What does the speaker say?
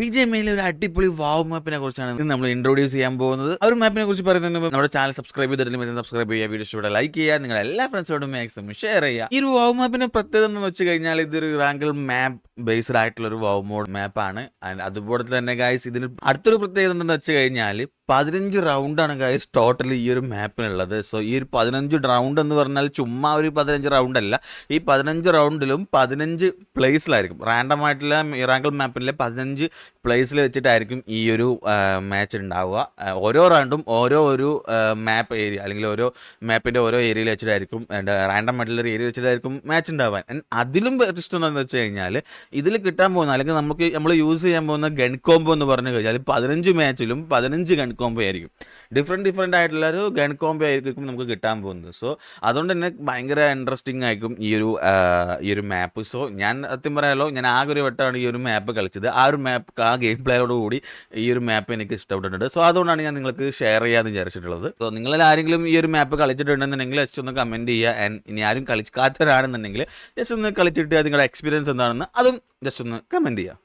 B J എമ്മയിലെ ഒരു അടിപൊളി വാവ് മാപ്പിനെ കുറിച്ചാണ് നമ്മൾ ഇൻട്രോഡ്യൂസ് ചെയ്യാൻ പോകുന്നത്. ആ ഒരു മാപ്പിനെ കുറിച്ച് പറയുന്നതിന് നമ്മുടെ ചാനൽ സബ്സ്ക്രൈബ് ചെയ്തിട്ടില്ലെങ്കിൽ സബ്സ്ക്രൈബ് ചെയ്യുക വീഡിയോ ഇവിടെ ലൈക്ക് ചെയ്യുക നിങ്ങൾ എല്ലാ ഫ്രണ്ട്സോടും മാക്സിമം ഷെയർ ചെയ്യുക. ഈ ഒരു വാവ് മാപ്പിന്റെ പ്രത്യേകത എന്ന് വെച്ച് കഴിഞ്ഞാൽ ഇതൊരു റാങ്കിൾ മാപ്പ് ബേസ്ഡ് ആയിട്ടുള്ള ഒരു വാവ് മോഡ് മാപ്പാണ് അതുപോലെ തന്നെ ഗായ്സ് ഇതിന് അടുത്തൊരു പ്രത്യേകത എന്താണെന്ന് വെച്ച് കഴിഞ്ഞാൽ പതിനഞ്ച് റൗണ്ടാണ് ഗായ്സ് ടോട്ടൽ ഈ ഒരു മാപ്പിനുള്ളത് സോ ഈ ഒരു പതിനഞ്ച് റൗണ്ട് എന്ന് പറഞ്ഞാൽ ചുമ്മാ ഒരു പതിനഞ്ച് റൗണ്ട് അല്ല. ഈ പതിനഞ്ച് റൗണ്ടിലും പതിനഞ്ച് പ്ലേസിലായിരിക്കും റാൻഡം ആയിട്ടുള്ള ഇറാങ്കിൾ മാപ്പിലെ പതിനഞ്ച് പ്ലേസിൽ വെച്ചിട്ടായിരിക്കും ഈ ഒരു മാച്ച് ഉണ്ടാവുക ഓരോ റൗണ്ടും ഓരോ ഒരു മാപ്പ് ഏരിയ അല്ലെങ്കിൽ ഓരോ മാപ്പിന്റെ ഓരോ ഏരിയയിൽ വെച്ചിട്ടായിരിക്കും റാൻഡം ആയിട്ടുള്ള ഒരു ഏരിയ വെച്ചിട്ടായിരിക്കും മാച്ച് ഉണ്ടാവാൻ അതിലും ഇഷ്ടം എന്താണെന്ന് വെച്ച് കഴിഞ്ഞാൽ ഇതിൽ കിട്ടാൻ പോകുന്ന അല്ലെങ്കിൽ നമുക്ക് നമ്മൾ യൂസ് ചെയ്യാൻ പോകുന്ന ഗൺ കോംബോ എന്ന് പറഞ്ഞു കഴിഞ്ഞാൽ പതിനഞ്ച് മാച്ചിലും പതിനഞ്ച് ഗൺ കോംബോ ആയിരിക്കും. ഡിഫറെന്റ് ഡിഫറെന്റ് ആയിട്ടുള്ള ഒരു ഗൺ കോംബോ ആയിരിക്കും നമുക്ക് കിട്ടാൻ പോകുന്നത്. സോ അതുകൊണ്ട് തന്നെ ഭയങ്കര ഇൻട്രസ്റ്റിംഗ് ആയിരിക്കും ഈ ഒരു ഈ ഒരു മാപ്പ് സോ ഞാൻ സത്യം പറയാമല്ലോ ഞാൻ ആകെ ഒരു വട്ടമാണ് ഈ ഒരു മാപ്പ് കളിച്ചത്. ആ ഒരു മാപ്പ് ആ ഗെയിം പ്ലേയോട് കൂടി ഈ ഒരു മാപ്പ് എനിക്ക് ഇഷ്ടപ്പെട്ടിട്ടുണ്ട്. സോ അതുകൊണ്ടാണ് ഞാൻ നിങ്ങൾക്ക് ഷെയർ ചെയ്യാമെന്ന് വിചാരിച്ചിട്ടുള്ളത്. സോ നിങ്ങളിൽ ആരെങ്കിലും ഈ ഒരു മാപ്പ് കളിച്ചിട്ടുണ്ടെന്നുണ്ടെങ്കിൽ ജസ്റ്റ് ഒന്ന് കമന്റ് ചെയ്യുക. ആൻഡ് ഇനി ആരും കളിക്കാത്തവരാണെന്നുണ്ടെങ്കിൽ ജസ്റ്റ് ഒന്ന് കളിച്ചിട്ട് നിങ്ങളുടെ എക്സ്പീരിയൻസ് എന്താണെന്ന് അതും ജസ്റ്റ് ഒന്ന് കമന്റ് ചെയ്യുക.